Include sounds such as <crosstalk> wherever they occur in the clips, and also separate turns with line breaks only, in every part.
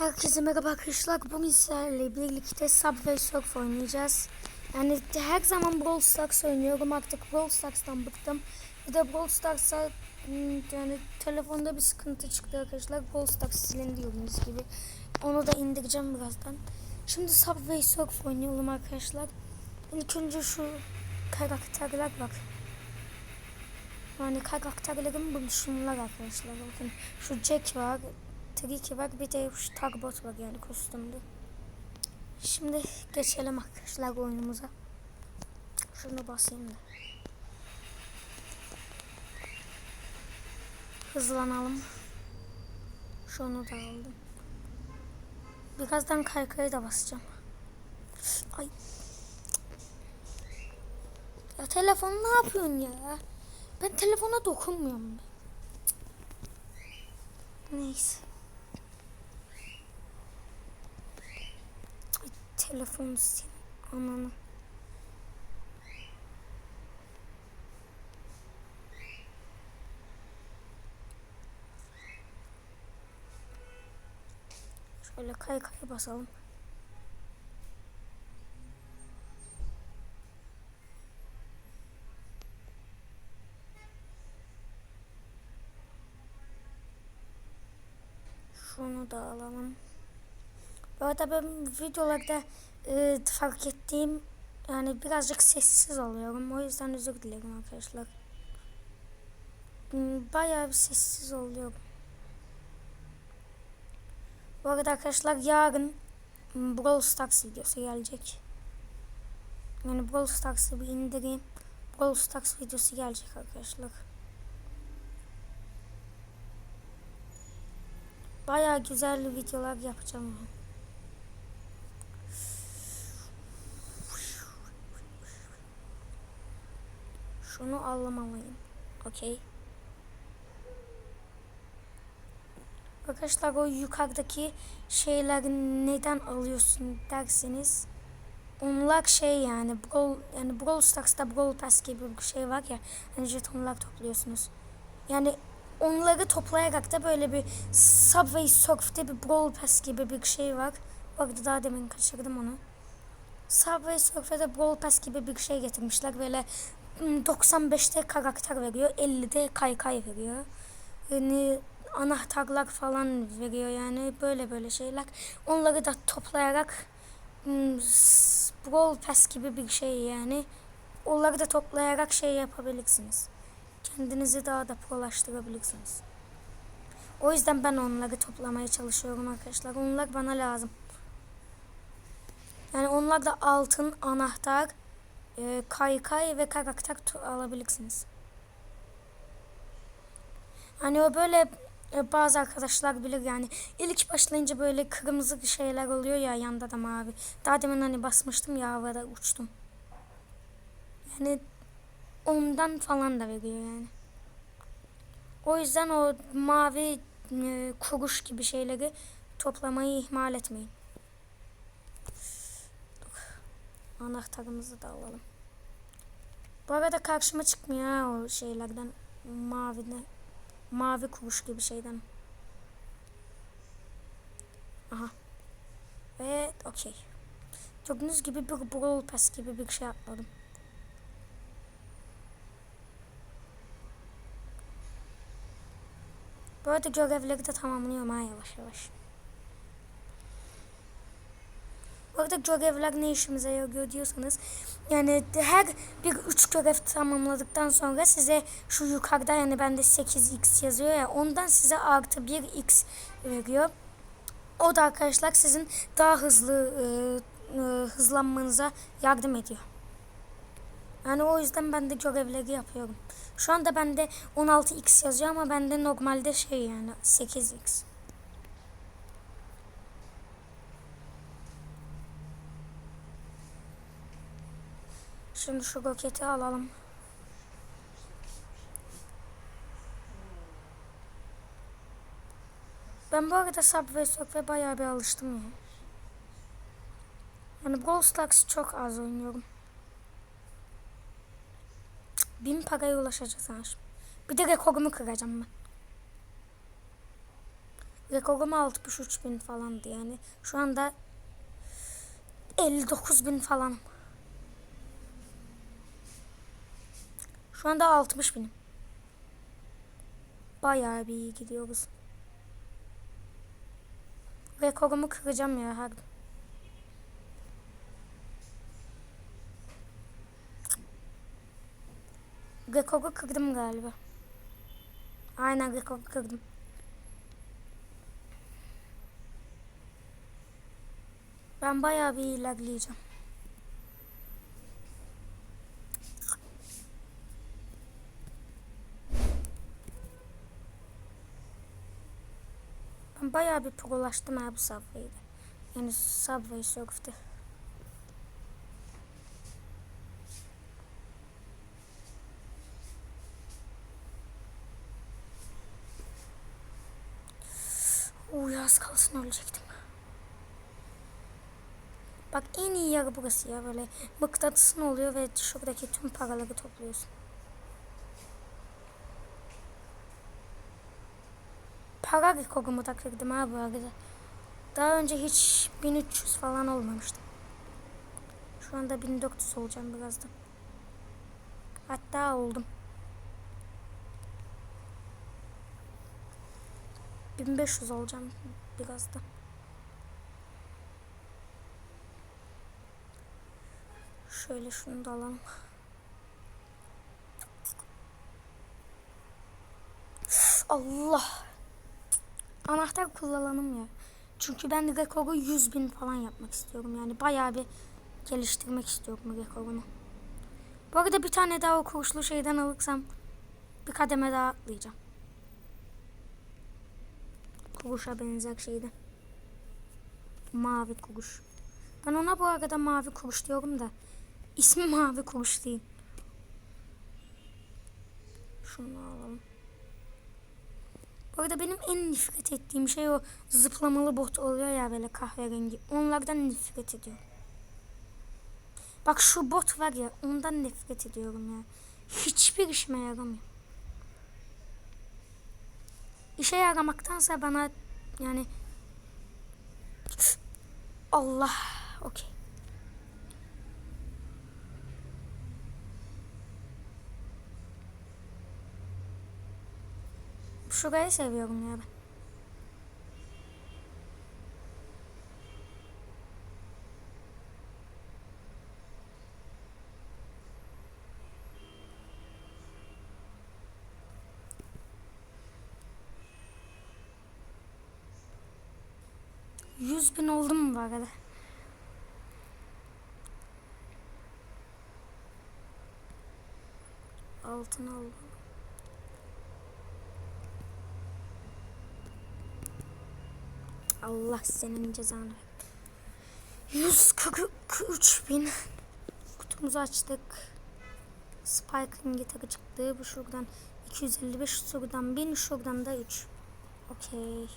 Herkese merhaba arkadaşlar. Bugün sizlerle birlikte Subway Surf oynayacağız. Yani her zaman Brawl Stars oynuyorum. Artık Brawl Stars'tan bıktım. Bir de Brawl Stars'a hmm, yani telefonda bir sıkıntı çıktı arkadaşlar. Brawl Stars silindi gördüğünüz gibi. Onu da indireceğim birazdan. Şimdi Subway Surf oynayalım arkadaşlar. İlk önce şu karakterler bak. Yani karakterlerim bu şunlar arkadaşlar. Bakın şu Jack var. Tabii ki bak bir de şu tagbot var yani kostümdü. Şimdi geçelim arkadaşlar oyunumuza. Şunu basayım da. Hızlanalım. Şunu da aldım. Birazdan kaykaya da basacağım. Ay. Ya telefon ne yapıyorsun ya? Ben telefona dokunmuyorum. Ben. Neyse. Telefonu sil. Ananı. Şöyle kay basalım. Şunu da alalım. Bu hatta ben videolarda e, fark ettiğim yani birazcık sessiz oluyorum. O yüzden özür dilerim arkadaşlar. Hmm, bayağı bir sessiz oluyorum. Bu arada arkadaşlar yarın Brawl Stars videosu gelecek. Yani Brawl Stars'ı bir indireyim. Brawl Stars videosu gelecek arkadaşlar. Bayağı güzel videolar yapacağım. Şunu anlamalıyım. Okey. Arkadaşlar o yukarıdaki şeyler neden alıyorsun derseniz onlar şey yani Brawl, yani Brawl Stars'ta Brawl Pass gibi bir şey var ya hani jetonlar topluyorsunuz. Yani onları toplayarak da böyle bir Subway Surf'te bir Brawl Pass gibi bir şey var. Orada daha demin kaçırdım onu. Subway Surfer'de Brawl Pass gibi bir şey getirmişler. Böyle 95'te hmm, karakter veriyor, 50'de kaykay veriyor. Yani anahtarlar falan veriyor yani böyle böyle şeyler. Onları da toplayarak hmm, Brawl Pass gibi bir şey yani. Onları da toplayarak şey yapabilirsiniz. Kendinizi daha da prolaştırabilirsiniz. O yüzden ben onları toplamaya çalışıyorum arkadaşlar. Onlar bana lazım. Yani onlar da altın, anahtar, e, kaykay ve karakter alabilirsiniz. Hani o böyle e, bazı arkadaşlar bilir yani ilk başlayınca böyle kırmızı şeyler oluyor ya yanda da mavi. Daha demin hani basmıştım ya havada uçtum. Yani ondan falan da veriyor yani. O yüzden o mavi e, kuruş gibi şeyleri toplamayı ihmal etmeyin. Anahtarımızı da alalım. Bu arada karşıma çıkmıyor ha o şeylerden. Mavi ne? Mavi kuş gibi şeyden. Aha. Evet okey. Gördüğünüz gibi bir brawl pass gibi bir şey atladım. Bu arada görevleri de tamamlıyorum ha yavaş yavaş. Artık görevler ne işimize yarıyor diyorsanız yani her bir üç görev tamamladıktan sonra size şu yukarıda yani bende 8x yazıyor ya ondan size artı 1x veriyor. O da arkadaşlar sizin daha hızlı e, e, hızlanmanıza yardım ediyor. Yani o yüzden ben de görevleri yapıyorum. Şu anda bende 16x yazıyor ama bende normalde şey yani 8x. Şimdi şu roketi alalım. Ben bu arada Subway Surf'e bayağı bir alıştım ya. Yani Brawl Stars çok az oynuyorum. Bin paraya ulaşacağız ha. Bir de rekorumu kıracağım ben. Rekorum 63 bin falandı yani. Şu anda 59 bin falan. Şu anda 60 binim. Bayağı bir iyi gidiyoruz. Rekorumu kıracağım ya her gün. Rekoru kırdım galiba. Aynen rekoru kırdım. Ben bayağı bir ilerleyeceğim. bayağı bir prolaştım abi Subway'de. Yani Subway Surf'te. Uy az kalsın ölecektim. Bak en iyi yer burası ya böyle mıknatısın oluyor ve şuradaki tüm paraları topluyorsun. Hagagi Kogumo taktirdim ha bu arada. Daha önce hiç 1300 falan olmamıştı. Şu anda 1400 olacağım birazdan. Hatta oldum. 1500 olacağım birazdan. Şöyle şunu da alalım. Allah anahtar kullanalım ya. Çünkü ben rekoru 100 bin falan yapmak istiyorum. Yani bayağı bir geliştirmek istiyorum rekorunu. Bu arada bir tane daha o kuruşlu şeyden alırsam bir kademe daha atlayacağım. Kuruşa benzer şeyden. Mavi kuruş. Ben ona bu arada mavi kuruş diyorum da. İsmi mavi kuruş değil. Şunu alalım. Bu arada benim en nefret ettiğim şey o zıplamalı bot oluyor ya böyle kahverengi. Onlardan nefret ediyorum. Bak şu bot var ya ondan nefret ediyorum ya. Hiçbir işime yaramıyor. İşe yaramaktansa bana yani Allah okey. Şurayı seviyorum ya ben. Yüz bin oldu mu bu arada? Altın aldım. Allah senin cezanı. 143 bin. Kutumuzu açtık. Spike'ın gitarı çıktı. Bu şuradan 255, şuradan 1000, şuradan da 3. Okey.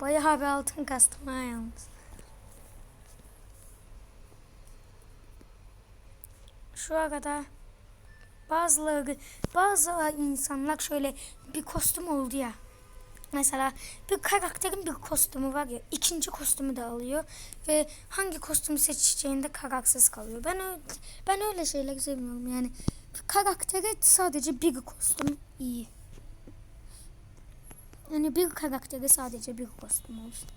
Bayağı bir altın kastım ha yalnız. Şu arada bazıları bazı insanlar şöyle bir kostüm oldu ya. Mesela bir karakterin bir kostümü var ya ikinci kostümü de alıyor ve hangi kostümü seçeceğinde kararsız kalıyor. Ben öyle, ben öyle şeyler sevmiyorum yani. Karaktere sadece bir kostüm iyi. Yani bir karaktere sadece bir kostüm olsun.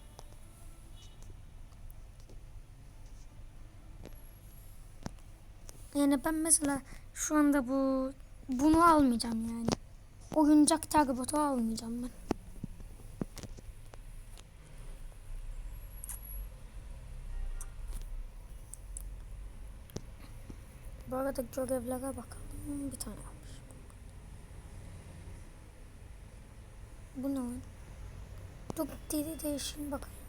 Yani ben mesela şu anda bu bunu almayacağım yani. Oyuncak tagbotu almayacağım ben. Artık görevlere bakalım. Bir tane kalmış. Bu ne lan? Çok deli değişim bakayım.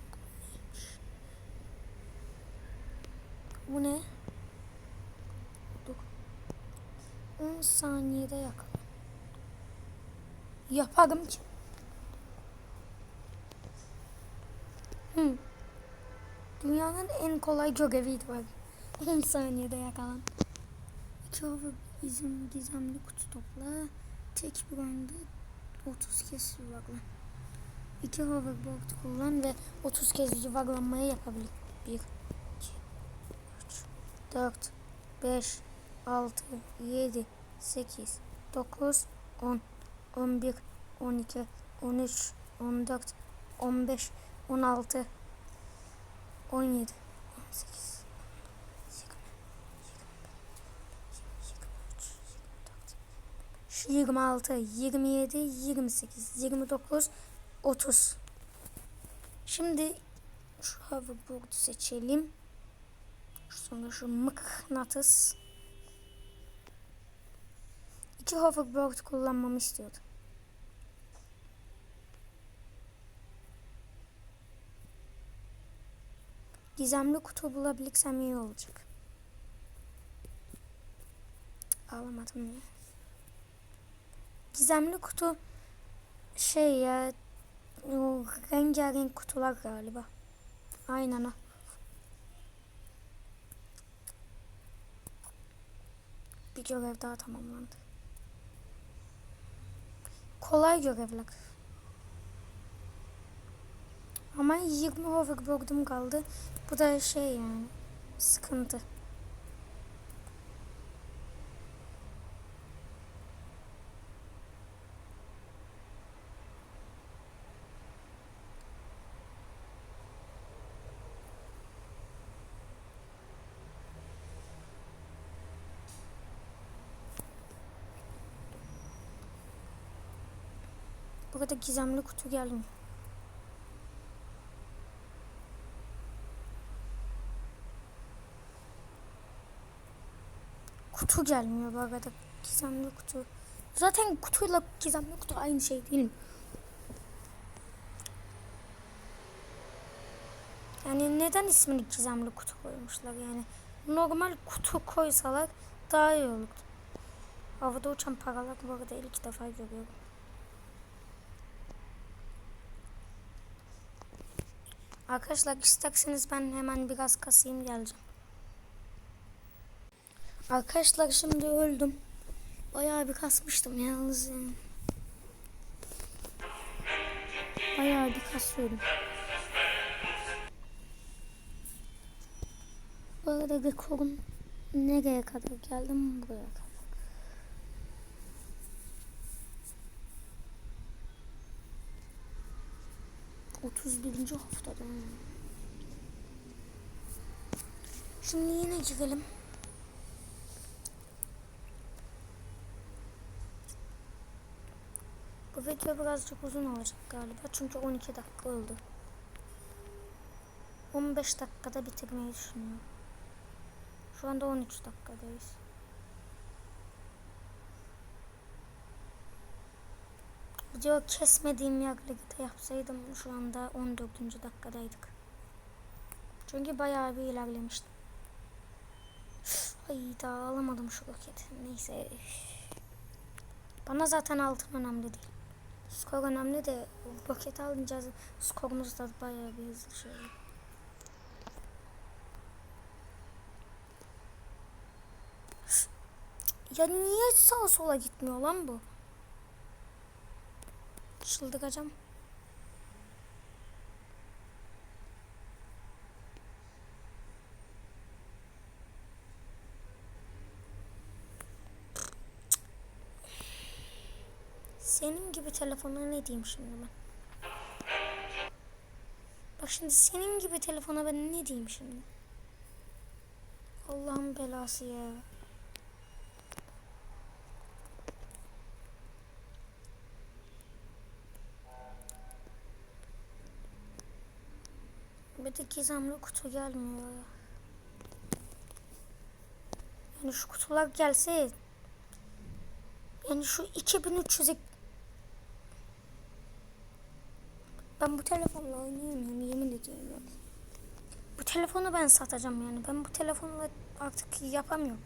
Bu ne? Dur. 10 saniyede yakala. Yaparım ki. Hmm. Dünyanın en kolay göreviydi bak. 10 <laughs> saniyede yakalan. Tavı bizim gizemli kutu topla. Tek bir oyunda 30 kez yuvarlan. İki hoverboard kullan ve 30 kez yuvarlanmayı yapabilir. 1, 2, 3, 4, 5, 6, 7, 8, 9, 10, 11, 12, 13, 14, 15, 16, 17, 18. 26, 27, 28, 29, 30. Şimdi şu hoverboard seçelim. Sonra şu mıknatıs. İki hoverboard kullanmamı istiyordu. Gizemli kutu bulabilirsem iyi olacak. Alamadım ya. Gizemli kutu şey ya o rengarenk kutular galiba. Aynen o. Bir görev daha tamamlandı. Kolay görevler. Ama 20 hoverboard'um kaldı. Bu da şey yani sıkıntı. Bu kadar gizemli kutu gelmiyor. Kutu gelmiyor bu arada. Gizemli kutu. Zaten kutuyla gizemli kutu aynı şey değil mi? Yani neden ismini gizemli kutu koymuşlar yani? Normal kutu koysalar daha iyi olurdu. Havada uçan paralar bu arada ilk defa görüyorum. Arkadaşlar isterseniz ben hemen biraz kasayım geleceğim. Arkadaşlar şimdi öldüm. Bayağı bir kasmıştım yalnız Bayağı bir kasıyorum. Bu arada rekorum nereye kadar geldim buraya kadar. 31. haftada. Şimdi yine gidelim. Bu video birazcık uzun olacak galiba. Çünkü 12 dakika oldu. 15 dakikada bitirmeyi düşünüyorum. Şu anda 13 dakikadayız. Video kesmediğim Yagrigit'e yapsaydım şu anda 14. dakikadaydık. Çünkü bayağı bir ilerlemiştim. Ay daha alamadım şu roketi. Neyse. Bana zaten altın önemli değil. Skor önemli de roket alınca skorumuz da bayağı bir hızlı şey. Ya niye sağa sola gitmiyor lan bu? Çıldık hocam. Senin gibi telefona ne diyeyim şimdi ben? Bak şimdi senin gibi telefona ben ne diyeyim şimdi? Allah'ın belası ya. bir de gizemli kutu gelmiyor ya. Yani şu kutular gelse yani şu 2300 e... ben bu telefonla oynayamıyorum yemin ediyorum. Yani. Bu telefonu ben satacağım yani. Ben bu telefonla artık yapamıyorum.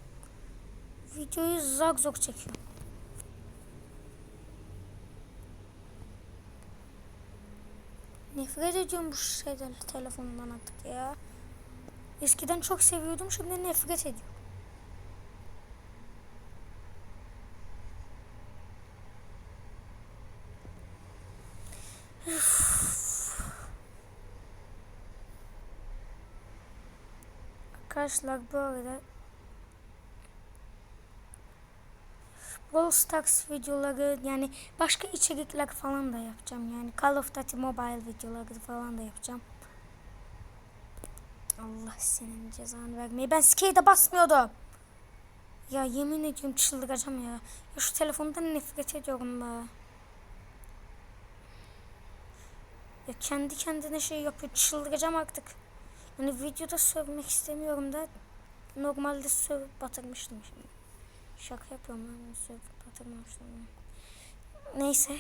Videoyu zak zok çekiyorum. Nefret ediyorum bu şeyden telefondan artık ya. Eskiden çok seviyordum şimdi nefret ediyorum. Üff. Arkadaşlar bu arada Brawl Stars videoları yani başka içerikler falan da yapacağım. Yani Call of Duty Mobile videoları falan da yapacağım. Allah senin cezanı vermeyi. Ben skate'e basmıyordum. Ya yemin ediyorum çıldıracağım ya. Ya şu telefondan nefret ediyorum be. Ya kendi kendine şey yapıyor. Çıldıracağım artık. Yani videoda sövmek istemiyorum da normalde sövüp batırmıştım şimdi. Şaka yapıyorum ben sürekli patırmamıştım. Neyse.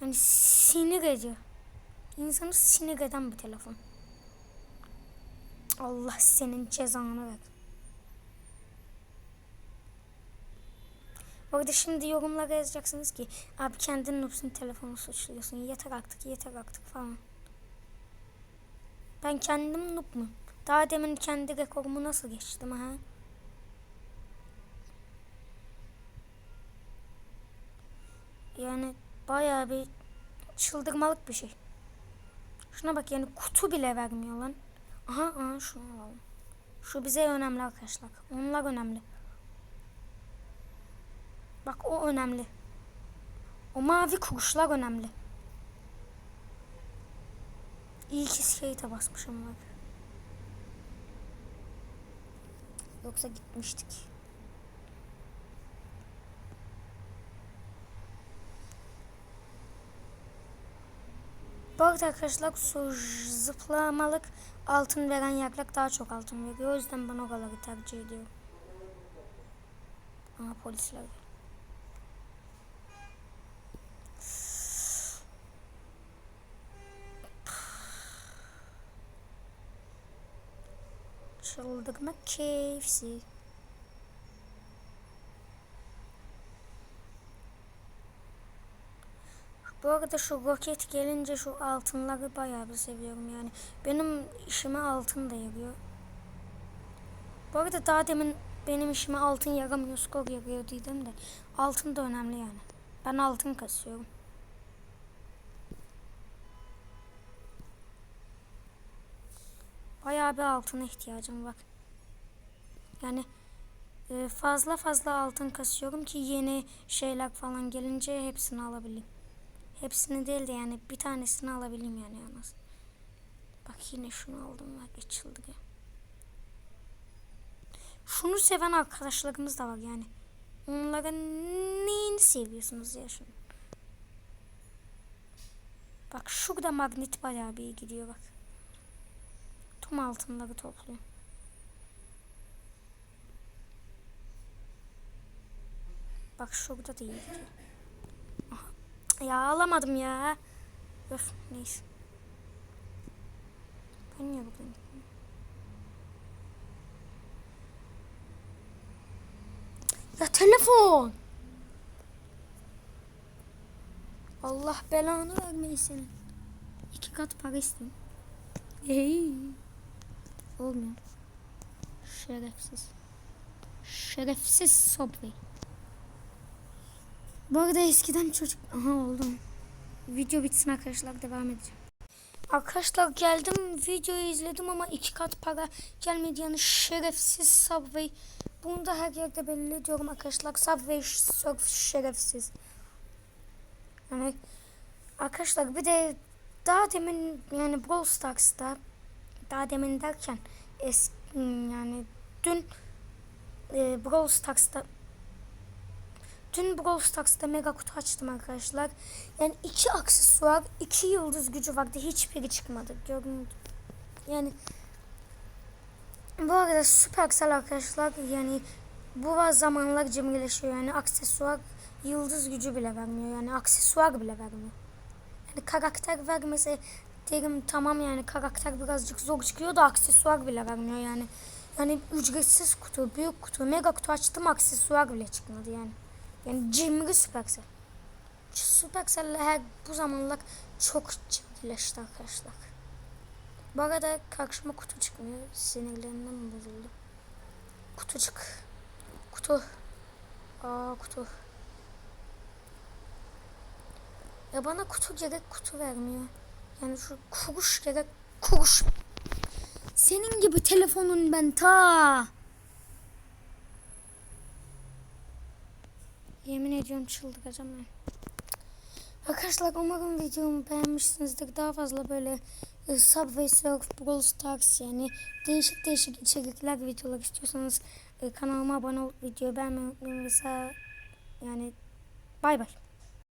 Yani sinir ediyor. İnsanı sinir eden bir telefon. Allah senin cezanı ver. Bu arada şimdi yorumlara yazacaksınız ki abi kendin nupsun telefonu suçluyorsun. Yeter artık yeter artık falan. Ben kendim noob mu? Daha demin kendi rekorumu nasıl geçtim ha? Yani bayağı bir çıldırmalık bir şey. Şuna bak yani kutu bile vermiyor lan. Aha aha şunu alalım. Şu bize önemli arkadaşlar. Onlar önemli. Bak o önemli. O mavi kuruşlar önemli. İyi ki skate'e basmışım bak. Yoksa gitmiştik. Bu arada arkadaşlar su zıplamalık altın veren yaprak daha çok altın veriyor. O yüzden ben oraları tercih ediyorum. Aha polisler. Çıldırma keyifsi. Bu arada şu roket gelince şu altınları bayağı bir seviyorum yani. Benim işime altın da yarıyor. Bu arada daha demin benim işime altın yaramıyor, skor yarıyor dedim de. Altın da önemli yani. Ben altın kasıyorum. Bayağı bir altına ihtiyacım var. Yani e, fazla fazla altın kasıyorum ki yeni şeyler falan gelince hepsini alabileyim. Hepsini değil de yani bir tanesini alabilirim yani en az. Bak yine şunu aldım bak açıldı. Şunu seven arkadaşlarımız da var yani. Onlara neyini seviyorsunuz ya şunu. Bak şurada magnet bayağı bir gidiyor bak. Tüm altınları topluyor. Bak şurada da iyi gidiyor ya alamadım ya. Öf neyse. Ben niye buradayım? Ya telefon. Allah belanı vermesin. İki kat para istedim. Hey. Olmuyor. Şerefsiz. Şerefsiz Subway. Bu arada eskiden çocuk... Aha oldum. Video bitsin arkadaşlar devam edeceğim. Arkadaşlar geldim videoyu izledim ama iki kat para gelmedi yani şerefsiz Subway. Bunu da her yerde belli ediyorum arkadaşlar. Subway surf şerefsiz. Yani arkadaşlar bir de daha demin yani Brawl Stars'ta daha demin derken eski yani dün e, Brawl Stars'ta Dün Brawl Stars'ta mega kutu açtım arkadaşlar. Yani iki aksesuar, iki yıldız gücü vardı. Hiçbiri çıkmadı. Görün. Yani bu arada Supercell arkadaşlar yani bu var zamanlar cimrileşiyor. Yani aksesuar yıldız gücü bile vermiyor. Yani aksesuar bile vermiyor. Yani karakter vermese derim tamam yani karakter birazcık zor çıkıyor da aksesuar bile vermiyor yani. Yani ücretsiz kutu, büyük kutu, mega kutu açtım aksesuar bile çıkmadı yani. Yani cimri Supercell. Supercell'le her bu zamanlık çok cimrileşti arkadaşlar. Bu arada karşıma kutu çıkmıyor. Sinirlerinden bozuldu. Kutu çık. Kutu. Aa kutu. Ya bana kutu gerek kutu vermiyor. Yani şu kuruş gerek kuruş. Senin gibi telefonun ben ta Yemin ediyorum çıldıracağım ben. Arkadaşlar umarım videomu beğenmişsinizdir. Daha fazla böyle e, Subway Surf, Brawl Stars yani değişik değişik içerikler videolar istiyorsanız e, kanalıma abone olup videoyu beğenmeyi unutmayın. yani bay bay.